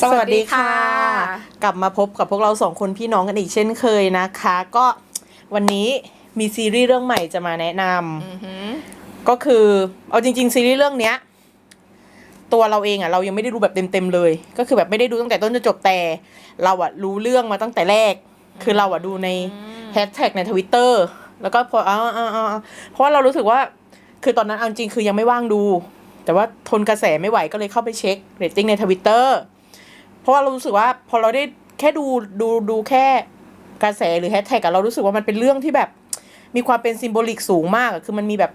สวัสดีค่ะ กลับมาพบกับพวกเราสองคนพี่น้องกันอีกเช่นเคยนะคะ ก็วันนี้มีซีรีส์เรื่องใหม่จะมาแนะนำก็คือเอาจริง ๆ ซีรีส์เรื่องเนี้ย ตัวเราเองอะเรายังไม่ได้ดูแบบเต็มๆเลย ก็คือแบบไม่ได้ดูตั้งแต่ต้นจนจบแต่ เราอะรู้เรื่องมาตั้งแต่แรก คือเราอะดูในแฮชแท็กในทวิตเตอร์แล้วก็พอเอาเอาเอาเอาเพราะว่าเรารู้สึกว่า คือตอนนั้นเอาจริงคือยังไม่ว่างดู แต่ว่าทนกระแสไม่ไหวก็เลยเข้าไปเช็คเรตติ้งในทวิตเตอร์ เพราะว่าเรารู้สึกว่าพอเราได้แค่ดูดูดูแค่กระแสหรือแฮชแท็กอะเรารู้สึกว่ามันเป็นเรื่องที่แบบมีความเป็นซิมโบลิกสูงมากอะคือมันมีแบบ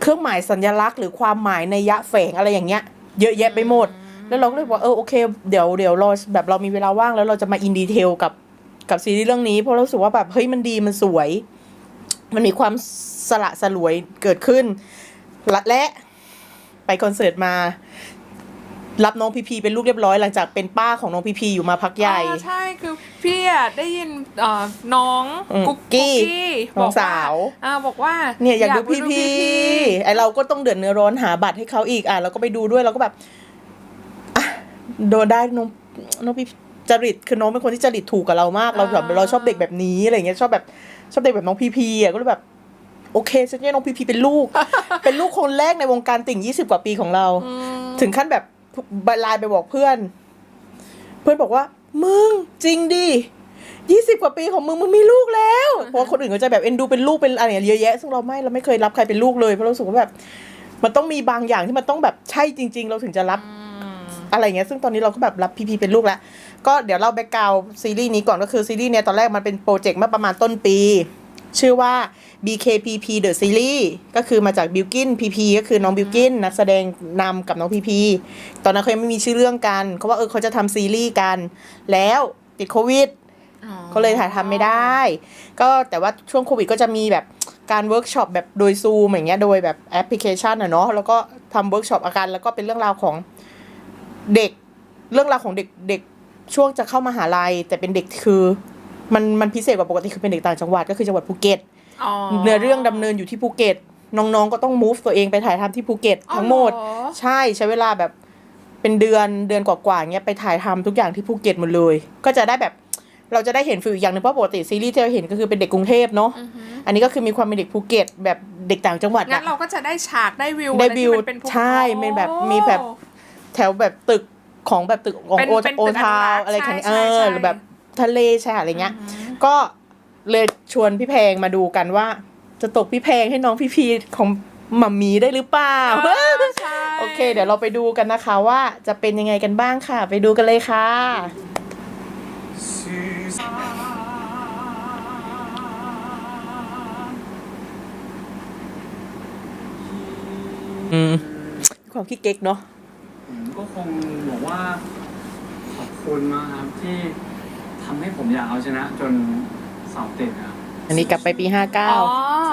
เครื่องหมายสัญลักษณ์ หรือความหมายในยะแฝงอะไรอย่างเงี้ย เยอะแยะไปหมด แล้วเราก็เลยบอกเออโอเคเดี๋ยวเดี๋ยวรอแบบเรามีเวลาว่างแล้วเราจะมาอินดีเทลกับกับซีรีส์เรื่องนี้เพราะเรารู้สึกว่าแบบเฮ้ยมันดีมันสวย มันมีความสละสลวยเกิดขึ้นและและไปคอนเสิร์ตมา รับน้องพีพีเป็นลูกเรียบร้อยหลังจากเป็นป้าของน้องพีพีอยู่มาพักใหญ่อ่าใช่คือพี่อะได้ยินเอ่อน้องอืมกุ๊กกี้กี้น้องบอกสาว อ่าบอกว่าเนี่ยอยากดูพีไปพีไอเราก็ต้องเดือดเนื้อร้อนหาบัตรให้เขาอีกอะเราก็ไปดูด้วยเราก็แบบอะโดนได้น้องน้องพีจริตคือน้องเป็นคนที่จริตถูกกับเรามากเราแบบเราชอบเด็กแบบนี้อะไรเงี้ยชอบแบบชอบเด็กแบบน้องพีพีอะก็เลยแบบ โอเคฉันจะน้องพีพีเป็นลูก เป็นลูกคนแรกในวงการติ่งยี่สิบกว่าปีของเรา อืม ถึงขั้นแบบ ไลน์ไปบอกเพื่อน เพื่อนบอกว่า มึงจริงดิยี่สิบกว่าปีของมึงมึงมีลูกแล้ว เพราะคนอื่นเขาจะแบบเอ็นดูเป็นลูกเป็นอะไรเยเยอะแยะ ซึ่งเราไม่เราไม่เคยรับใครเป็นลูกเลยเพราะเราสึกว่าแบบ มันต้องมีบางอย่างที่มันต้องแบบใช่จริง ๆ เราถึงจะรับอะไรเงี้ยซึ่งตอนนี้เราก็แบบรับพีพีเป็นลูกแล้ว ก็เดี๋ยวเล่าแบ็กกราวซีรีส์นี้ก่อนก็คือซีรีส์เนี้ยตอนแรกมันเป็นโปรเจกต์เมื่อประมาณต้นปี ชื่อว่า BKPP The Series ก็คือมาจากบิลกิน PP ก็คือน้องบิลกินนักแสดงนำกับน้อง PP ตอนนั้นเขายังไม่มีชื่อเรื่องกันเขาว่าเออเขาจะทำซีรีส์กัน แล้วติดโควิดอ๋อก็เลยถ่ายทำไม่ได้ ก็แต่ว่าช่วงโควิดก็จะมีแบบการเวิร์กช็อปแบบโดยซูมอย่างเงี้ยโดยแบบแอปพลิเคชันอะเนาะแล้วก็ทำเวิร์กช็อปอาการแล้วก็เป็นเรื่องราวของเด็กเรื่องราวของเด็กเด็กช่วงจะเข้ามาหาลัย แต่เป็นเด็กคือมันมันพิเศษกว่าปกติคือเป็นเด็กต่างจังหวัดก็คือจังหวัดภูเก็ตอ๋อ เนื้อเรื่องดำเนินอยู่ที่ภูเก็ต น้องๆก็ต้อง move ตัวเองไปถ่ายทำที่ภูเก็ตอ๋อทั้งหมดเหรอใช่ใช้เวลาแบบเป็นเดือนเดือนกว่าๆเงี้ยไปถ่ายทำทุกอย่างที่ภูเก็ตหมดเลย ก็จะได้แบบเราจะได้เห็นฟิลอีกอย่างหนึ่งเพราะปกติซีรีส์ที่เราเห็นก็คือเป็นเด็กกรุงเทพเนาะอือหืออันนี้ก็คือมีความเป็นเด็กภูเก็ตแบบเด็กต่างจังหวัดงั้นอะเราก็จะได้ฉากได้วิวได้อะไรที่วิวมันเป็นภูใช่เป็นแบบโอ้มีแบบแถวแบบตึกของแบบตึกของเป็นโอเป็นตึกโอทาวอนุรักษ์อะไรคันใช่เอใช่อใช่หรือแบบทะเลใช่อะไรเงี้ยอือหือก็ เลยชวนพี่แพงมาดูกันว่า จะตกพี่แพงให้น้องพี่พีของหมัมมีได้หรือเปล่าเออใช่โอเค เดี๋ยวเราไปดูกันนะคะว่าจะเป็นยังไงกันบ้างค่ะ ไปดูกันเลยค่ะอืมความคิดเก๊กเนาะผมก็คงบอกว่า ขอบคุณมากครับที่ทำให้ผมอยากเอาชนะจน สอบติดครับอันนี้กลับไปปีห้าเก้าอ๋อ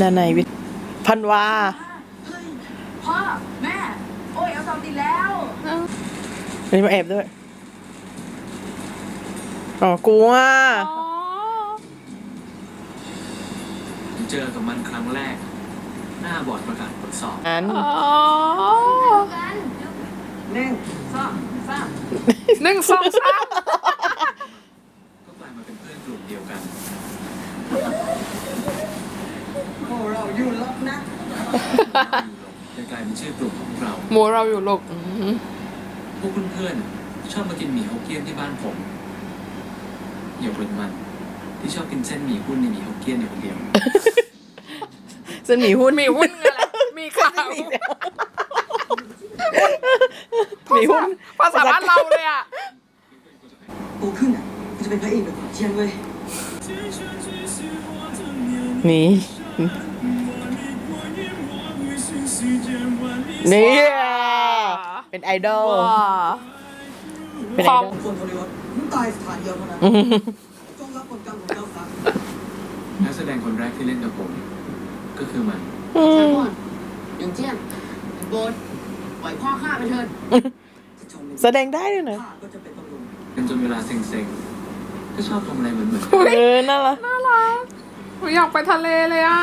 นาในวิทย์พันวา พ่อ แม่ โอ้ยเอาสอบติดแล้ว อันนี้มาแอบด้วย อ๋อกลัว อ๋อ ผมเจอกับมันครั้งแรก หน้าบอร์ดประกาศผลสอบอันอ๋อหนึ่งสองสามหนึ่งสองสามก็กลายมาเป็นเพื่อนกลุ่มเดียวกันโอ้เราอยู่ล็อกนะเลยกลายเป็นชื่อกลุ่มของพวกเราหมูเราอยู่ลูกอืมพวกเพื่อนๆชอบมากินหมี่ฮกเกี้ยนที่บ้านผมอย่าเปิดมันที่ชอบกินเส้นหมี่หุ้นในหมี่ฮกเกี้ยนอยู่คนเดียว เส้นหมี่หุ้นมีหุ้นเงินอะไรมีข่าวหมี่หุ้นภาษาบ้านเราเลยอะโตขึ้นอะกูจะเป็นพระเอกแบบของเชียนเว้ยนี่นี่เป็นไอดอลว้าเป็นไอดอลส่วนทรยศมึงตายสถานเดียวเท่านั้นอืมจงรับผลกรรมของเจ้าซะนักแสดงคนแรกที่เล่นกับผม ก็คือมันอืมอย่างเช่นโบสปล่อยพ่อข้าไปเถิดจะชมแสดงได้ด้วยนะข้าก็จะเป็นตำรวจเป็นจนเวลาเซ็งๆก็ชอบทำอะไรเหมือนๆเออน่ารักน่ารักหนูอยากไปทะเลเลยอะ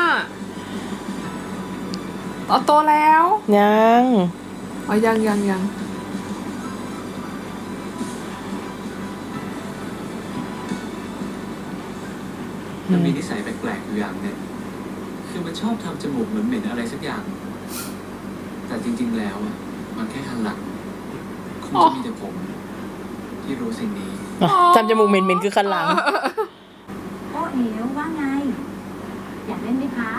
ต่อโตแล้วยังอ๋อยังยังยังมันมีนิสัยแปลกๆอยู่อย่างหนึ่ง คือมันชอบทำจมูกเหมือนเหม็นอะไรสักอย่าง แต่จริง ๆ แล้วอะมันแค่คันหลังคงจะมีแต่ผม ที่รู้สิ่งนี้อะจำจมูกเหม็นๆคือคันหลัง โอ้เอ๋วว่าไง อยากเล่นไหมคะ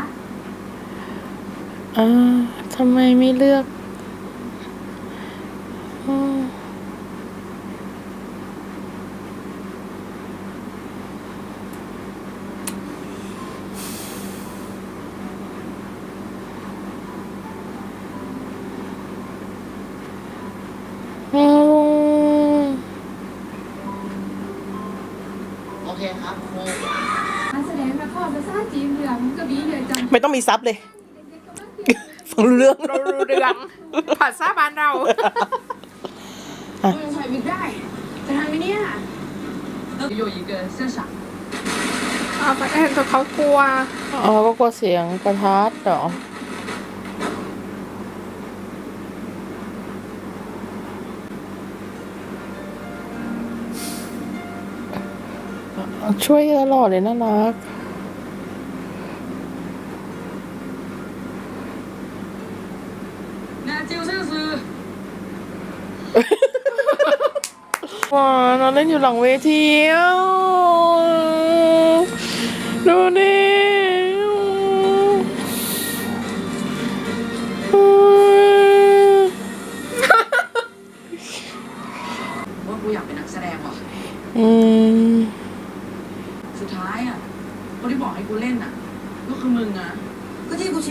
อ่าทำไมไม่เลือกอืมอืม โอเคครับครู นักแสดงละครภาษาจีนเหลืองกระบี่เลยจัง ไม่ต้องมีซับเลย ฟังรู้เรื่อง เรารู้เรื่องผัดซาบ้านเรา กูยังใส่วิกได้ จะทันไหมเนี่ย有一个现场 เอาไปเห็นแต่เขากลัว อ๋อ ก็กลัวเสียงประทัดเหรอ ช่วยตลอดเลยน่ารักว้านอนเล่นอยู่หลังเวทีดูนี่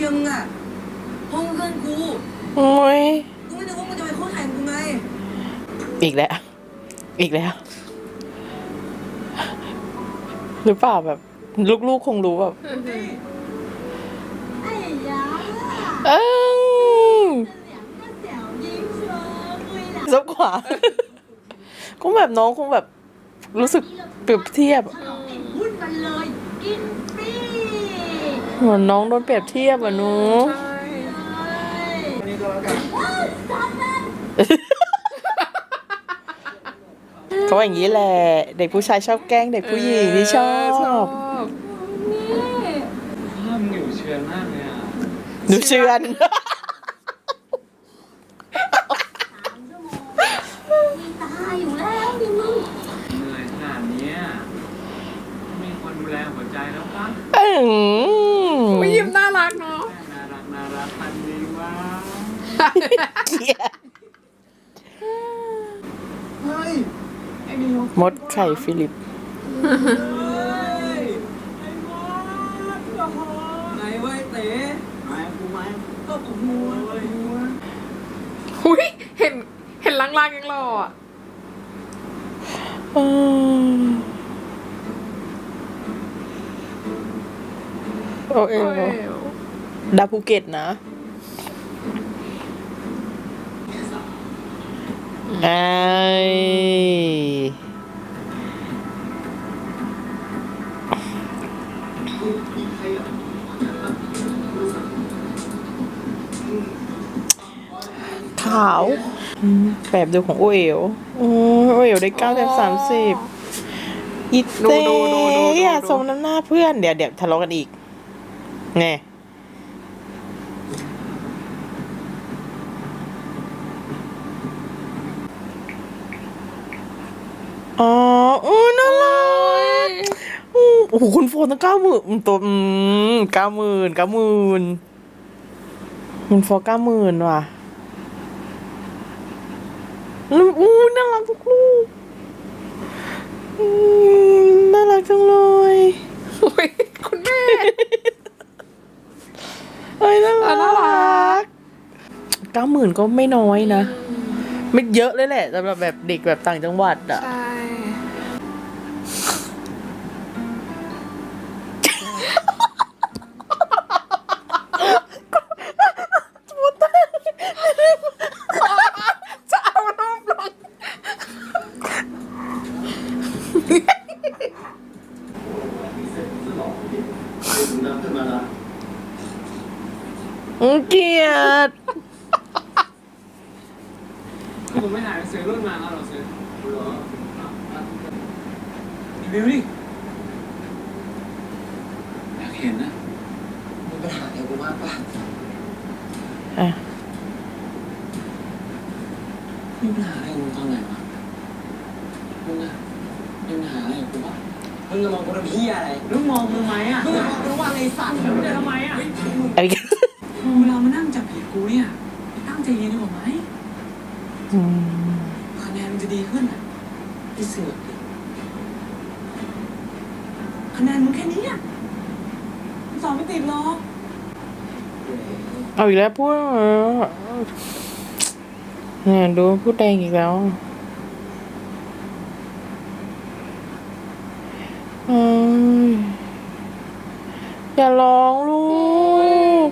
ชียร์มึงอ่ะเพราะมึงเพื่อนกู โอ้ย กูไม่นึกว่ามึงจะไปโค้ชแข่งกูไง อีกแล้ว อีกแล้ว หรือเปล่าแบบ ลูกๆคงรู้แบบ 哎呀， เอ้ง 两个小英雄为了 ซับขวา คงแบบน้องคงแบบ รู้สึกเปรียบเทียบ ฉลองไอ้หุ้นมันเลย กินฟรี เหมือนน้องโดนเปรียบเทียบอะหนูใช่เขาว่าอย่างนี้แหละ เด็กผู้ชายชอบแกล้งเด็กผู้หญิงที่ชอเชอบบภาพมึงอยู่เชื่อมากเลยอะดูเชื่อนสามชั่วโมงมีตายอยู่แล้วดิมึงเหนื่อยขนาดเนี้ยมีคนดูแลหัวใจแล้วปะ มดไข่ฟิลิป หุยเห็น เห็นลางๆยังรออะอืมโอเอโอ้ย ดาภูเก็ตนะ ไอขาวอืมแบบดูของโอเอ๋วโอ้ยโอเอ๋วได้เก้าเต็มสามสิบอีดูเต้ดูดูดูดูอย่าสมน้ำหน้าเพื่อน เดี๋ยวเดี๋ยวทะเลาะกันอีกไง อ๋อโอ้ยน่ารักอู้โอ้โหคุณโฟนตั้งเก้าหมื่นตัวอืมเก้าหมื่นเก้าหมื่นคุณโฟเก้าหมื่นว่ะแล้วอู้น่ารักทุกลูกอืมน่ารักจังเลยอุ๊ยคุณแม่เอ้ยน่าอะน่ารัรักกเก้าหมื่นก็ไม่น้อยนะ ไม่เยอะเลยแหละสำหรับแบบเด็กแบบต่างจังหวัดอะ ใช่ จะเอารูปลง เรับขึ้นมาละ อืมเกลียด ผมไม่หาหนังสือรุ่นมาแล้วหรอซื้อ เหรอ รีวิวดิอยากเห็นนะ มีปัญหาอะไรกูมากป่ะ อะ มีปัญหาอะไรมึงตอนไหนวะมึงอะมีปัญหาอะไรกับกูปะ มึงจะมองกูทำเหี้ยอะไรมึงมองมึงไหมอะมึงจะมองกูว่าไอ้สัตว์มึงจะทำไมอะเฮ้ยมึงไอ้เวลามานั่งจับผิดกูเนี่ยตั้งใจเรียนดีกว่าไหมอืมคะแนนมันจะดีขึ้นอะที่เสือกดิคะแนนมึงแค่นี้อะมึงสอบไม่ติดหรอกเอาอีกแล้วพูดเออเนี่ยดูพูดแดงอีกแล้ว อย่าร้องลูก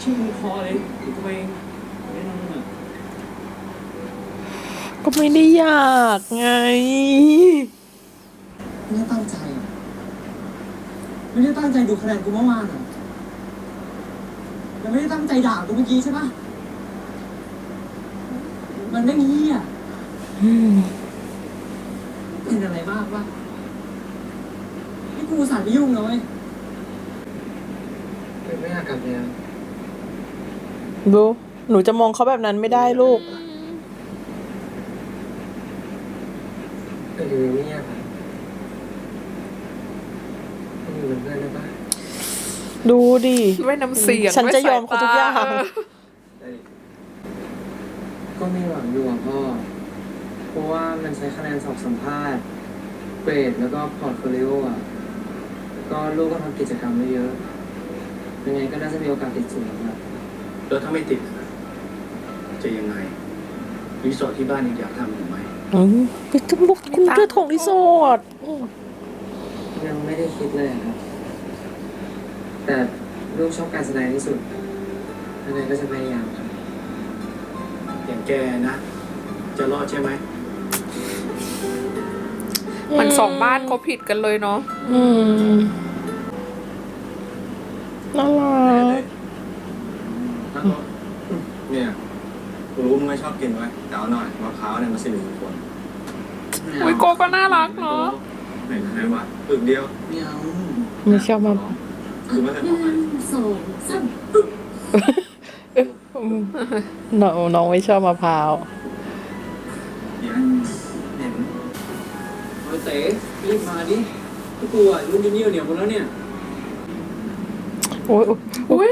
ชื่อมึงพอเลยกูไปแนะนำมึงอะก็ไม่ได้อยากไง ไม่ได้ตั้งใจอะไม่ได้ตั้งใจดูคะแนนกูเมื่อวานอะ แล้วไม่ได้ตั้งใจด่ากูเมื่อกี้ใช่ปะมันไม่มีเหี้ยอืมเป็นอะไรมากวะนี่กูอุตสาห์ไม่ยุ่งนะเว้ยเป็นไม่อยากกลับแล้วดูหนูจะมองเขาแบบนั้นไม่ได้ลูก ก็อยู่เงียบๆอะก็อยู่เป็นเพื่อนได้ปะ ดูดิด้วยน้ำเสียงฉันจะด้วยสยอมเขาทุกอย่างตก็มีหวังอยู่อะพ่อ เพราะว่ามันใช้คะแนนสอบสัมภาษณ์ เกรดแล้วก็พอร์ตโฟลิโออะก็ลูกก็ทำกิจกรรมไม่เยอะ ยังไงก็น่าจะมีโอกาสติดสูงครับแล้วถ้าไม่ติดนะจะยังไงรีสอร์ทที่บ้านยังอยากทำอยู่ไหมอืมไปจะบุกคุณเจ้าของรีสอร์ทอืมยังไม่ได้คิดเลยครับ แต่ลูกชอบการแสดงที่สุดยังไงก็จะพยายามครับอย่างแกนะ จะรอดใช่ไหมมันสองบ้านเขาผิดกันเลยเนาะอืมน่ารักเนี่ยกูรู้มึงไม่ชอบกินไว้แต่เอาหน่อยมะพร้าวเนี่ยมันสิริมงคลอุ้ยโกก็น่ารักเนาะไหนไหนวะอึกเดียวไม่เอา ไม่ชอบมา คือไม่เคยหบอกใครนึ่งสองสามอืมน้องน้องไม่ชอบมะพร้าวเนี่ยเห็นโอ้ยเต๋รีบมาดิพี่กูอะลูกนิ่วเหนียวหมดแล้วเนี่ยโอ้ยโอ้ย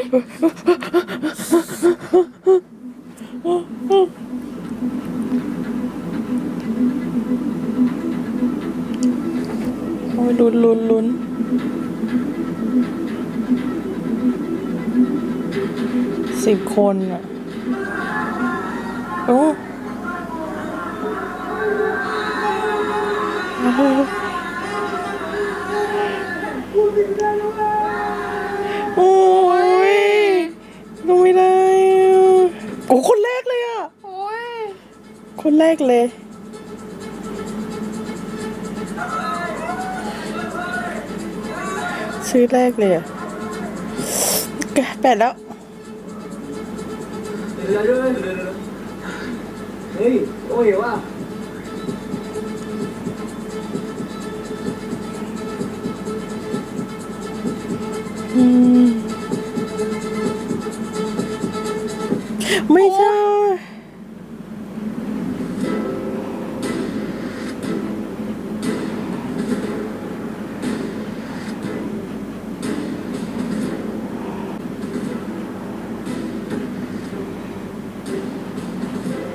อุ้ยโอ้ยลุ้นลุ้นลุ้น สิบคนอะโอ้โอ้โอ้ยดูไม่ได้โอ้คนแรกเลยอะโอ้ยคนแรกเลยชื่อแรกเลยอะแกะแปดแล้ว เดี๋ยวเดี๋ย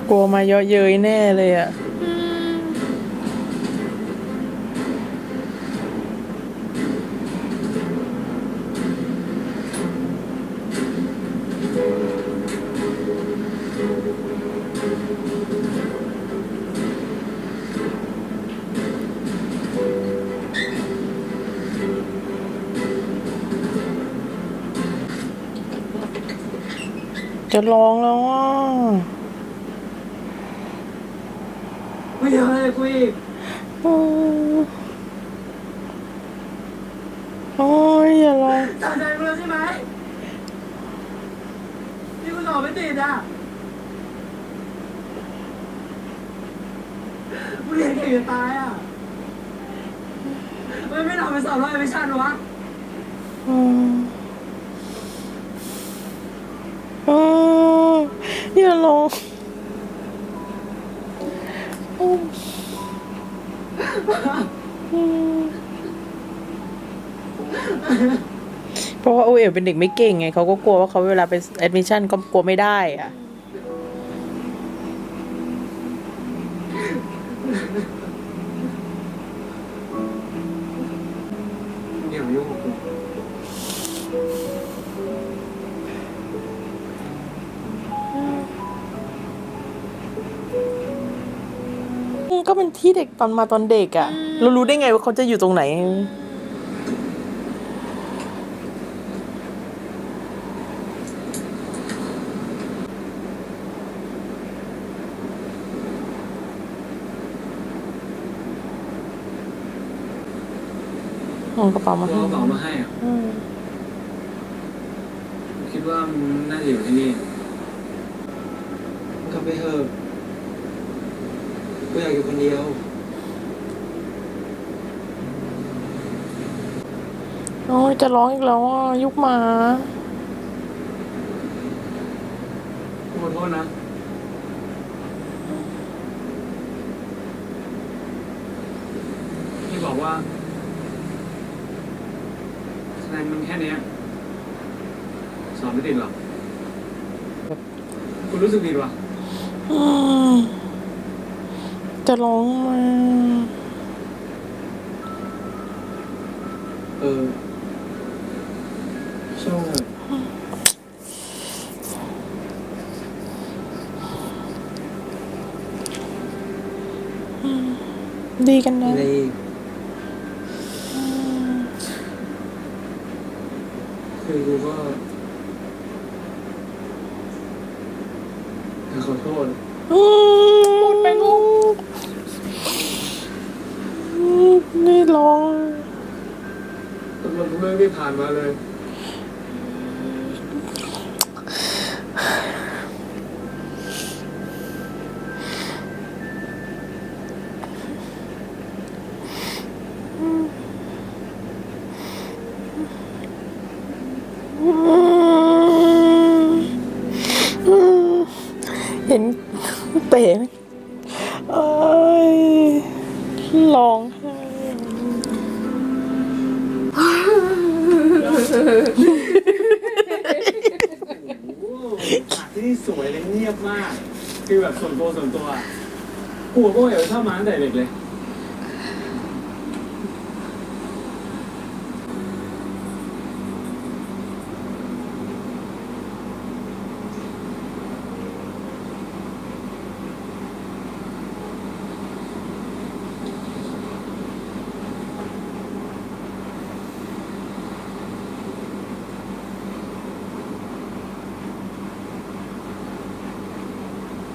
กลัวมาเยอะเย้ยแน่เลยอะจะร้องแล้ว เยอะเลยกูอีกอืมโอ้ยอย่าร้องตัดใจกูแล้วใช่ไหมนี่กูสอบไม่ติดอะกูเรียนเก่งจะตายอะไม่ไม่ทำไปสอบร้อยไม่ชันวะอืมอืมอย่าร้องอืมอืม เพราะว่าโอเอ๋เป็นเด็กไม่เก่งไงเขาก็กลัวว่าเขาเวลาไปแอดมิชชั่นก็กลัวไม่ได้อะ ก็เป็นที่เด็กตอนมาตอนเด็กอะเรารู้ได้ไงว่าเขาจะอยู่ตรงไหน เอากระเป๋ามากูให้ เอากระเป๋ามาให้อะอืมคิดว่ามันน่าจะอยู่ที่นี่ มึงกลับไปเถอะกู อยากอยู่คนเดียวโอ้ยจะร้องอีกแล้วอะยุกหมากูขอโทษนะที่บอกว่าคะแนนมันแค่เนี้ยสอบไม่ติดหรอกกูรู้สึกผิดว่ะอืม จะร้องมาเออช่างเถอะดีกันนะอะไรอีกคือกูก็อยากขอโทษ อืมหมดไปลูกอืมนี่ร้อง ตำรวจทุก เรื่องที่ผ่านมาเลย กูกับโก้เอ๋ชอบมาตั้งแต่เด็กเลย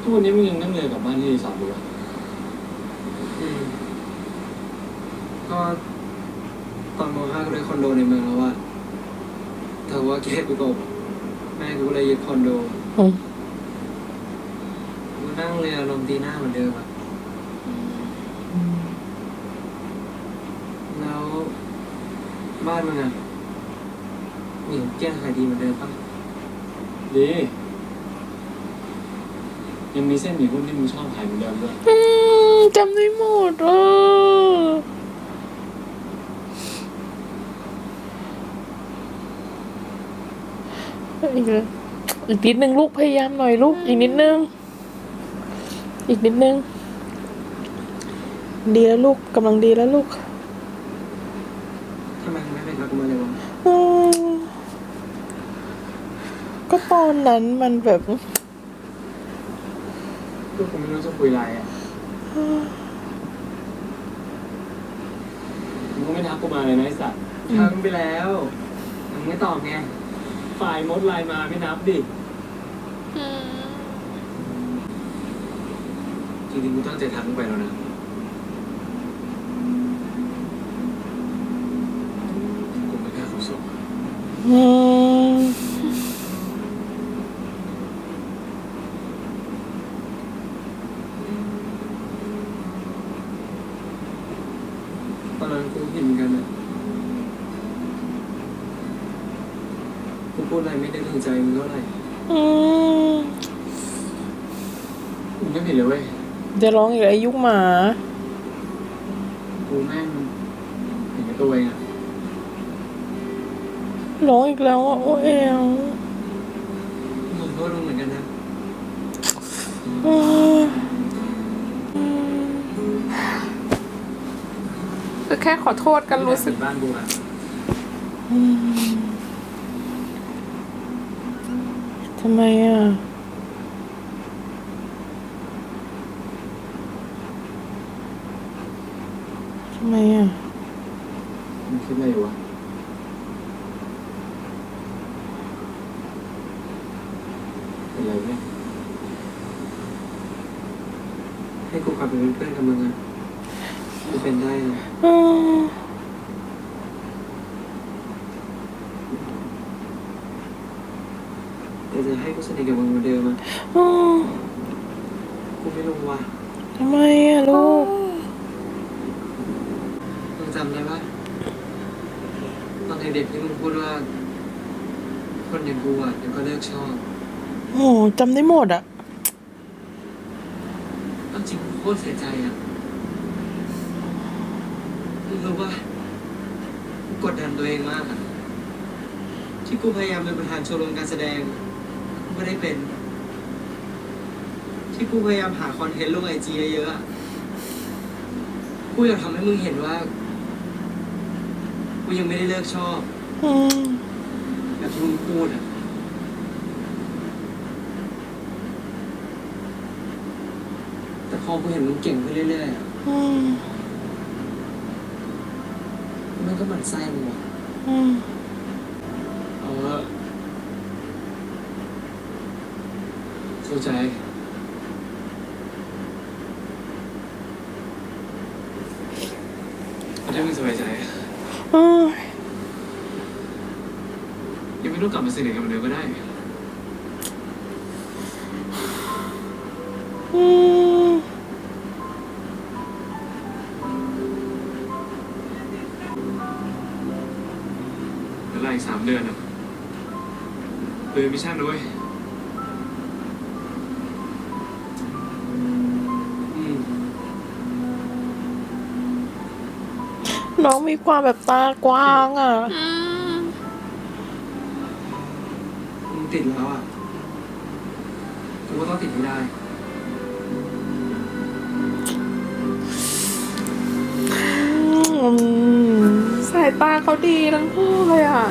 ทุกวันนี้มึงยังนั่งเรือกับบ้านที่รีสอร์ทอยู่ปะ อืมก็ตอนม .5 ก็ได้คอน โดในเมืองแล้วอะแต่ว่าเกตกูตกแม่กูเลยยึดคอนโดอืมกูนั่งเรือลมตีหน้าเหมือนเดิมอะแล้วบ้านมึงอะมีของเกี้ยงขายดีเหมือนเดิมปะดี ยังมีเส้นหมี่หุ้นที่มึงชอบขายเหมือนเดิมด้วย อืมจำได้หมดอะ อีกเลยอีกนิดนึงลูกพยายามหน่อยลูก อีกนิดนึง อีกนิดนึง ดีแล้วลูกกำลังดีแล้วลูกทำไมมึงไม่ไปทักกูมาเลยวะอืมก็ตอนนั้นมันแบบก็กูไม่รู้จะคุยอะไรอะมึงก็ไม่ทักกูมาเลยนะไอ้สัตว์ทักมึงไปแล้วมึงไม่ตอบไง ฝ่ายมดไลน์มาไม่นับดิอืมจริงๆกูตั้งใจทักมึงไปแล้วนะกูไม่กล้าขอส่งอะ อืม ตอนนั้นกูเห็นเหมือนกันอะกู พูดอะไรไม่ได้ถึงใจมึงเท่าไหร่อืมกูไม่ผิดเลยเว้ยจะร้องอีกแล้วไอ้ยุกหมา กูแม่งเห็นแก่ตัวเองอะร้องอีกแล้วอะโอ้เอลกูขอโทษมึงเหมือนกันนะอืมคือแค่ขอโทษกันรู้สึก บ้านกูอะ ทำไมอะ ทำไมอะมึงคิดอะไรอยู่วะ เป็นไรเนี่ย ให้กูกลับไปเป็นเพื่อนกับมึงอะกูเป็นได้นะ อืม แต่ จะให้กูสนิทกับมึงเหมือนเดิมอะอืมกูไม่รู้ว่ะทำไมอะลูก มึงจำได้ปะตอนเด็กๆที่มึงพูดว่า คนอย่างกูอะเดี๋ยวก็เลิกชอบโอ้จำได้หมดอะเอาจริงกูโคตรเสียใจอะมึงรู้ปะกูกดดันตัวเองมากอะที่กูพยายามเป็นประธานชมรมการแสดงกู ไม่ได้เป็น ที่กูพยายามหาคอนเทนต์ลงไอจีเยอะๆอะกูอยากทำให้มึงเห็นว่า กูยังไม่ได้เลิกชอบอืมแบบที่มึงพูดอะแต่พอกูเห็นมึงเก่งขึ้นเรื่อยๆอะอืมมันก็หมั่นไส้มึงว่ะ อืม เอาเถอะ เข้าใจถ้ามึงสบายใจอะอืมยังไม่ต้องกลับมาสนิทกันเหมือนเดิมก็ได้ อืมเวลาอีกสามเดือนอะเลยมิชชั่นด้วย น้องมีความแบบตากว้างอะ อืมมึงติดแล้วอะ กูก็ต้องติดให้ได้ อืมสายตาเขาดีทั้งคู่เลยอะ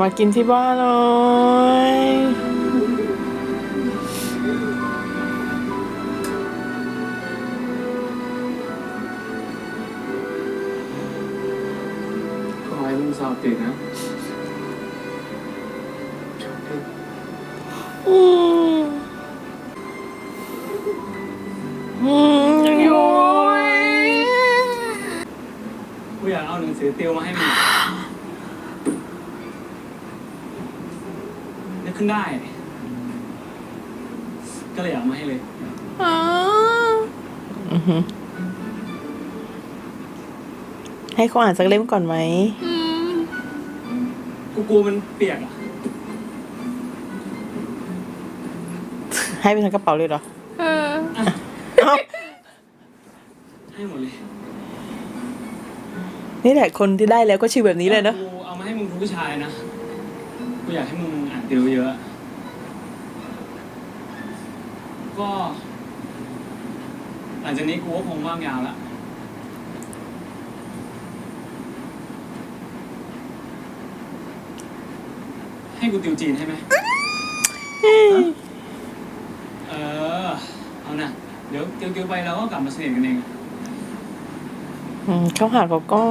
มากินที่บ้านเลยขอให้มึงสอบติดนะอืมอื เลยอยากมาให้เลยอ๋ออือหือให้เขาอ่านสักเล่มก่อนไหมอืมกูกลัวมันเปียกอะให้ไปทั้งกระเป๋าเลยเหรอเออ เอ้าให้หมดเลยนี่แหละคนที่ได้แล้วก็ชื่อแบบนี้เลยเนอะกูเอามาให้มึงทุกวิชาเลยนะ กูอยากให้มึงอ่านติวเยอะ ก็ หลังจากนี้กูก็คงว่างยาวละให้กูติวจีนให้ไหมเออ เอานะเดี๋ยวติวๆไปเราก็กลับมาสนิทกันเอง อืมเข้าหาเขาก็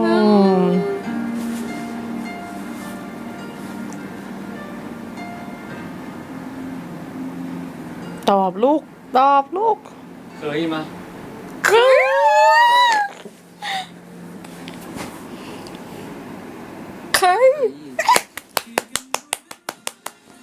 ตอบลูก ตอบลูก เคยมา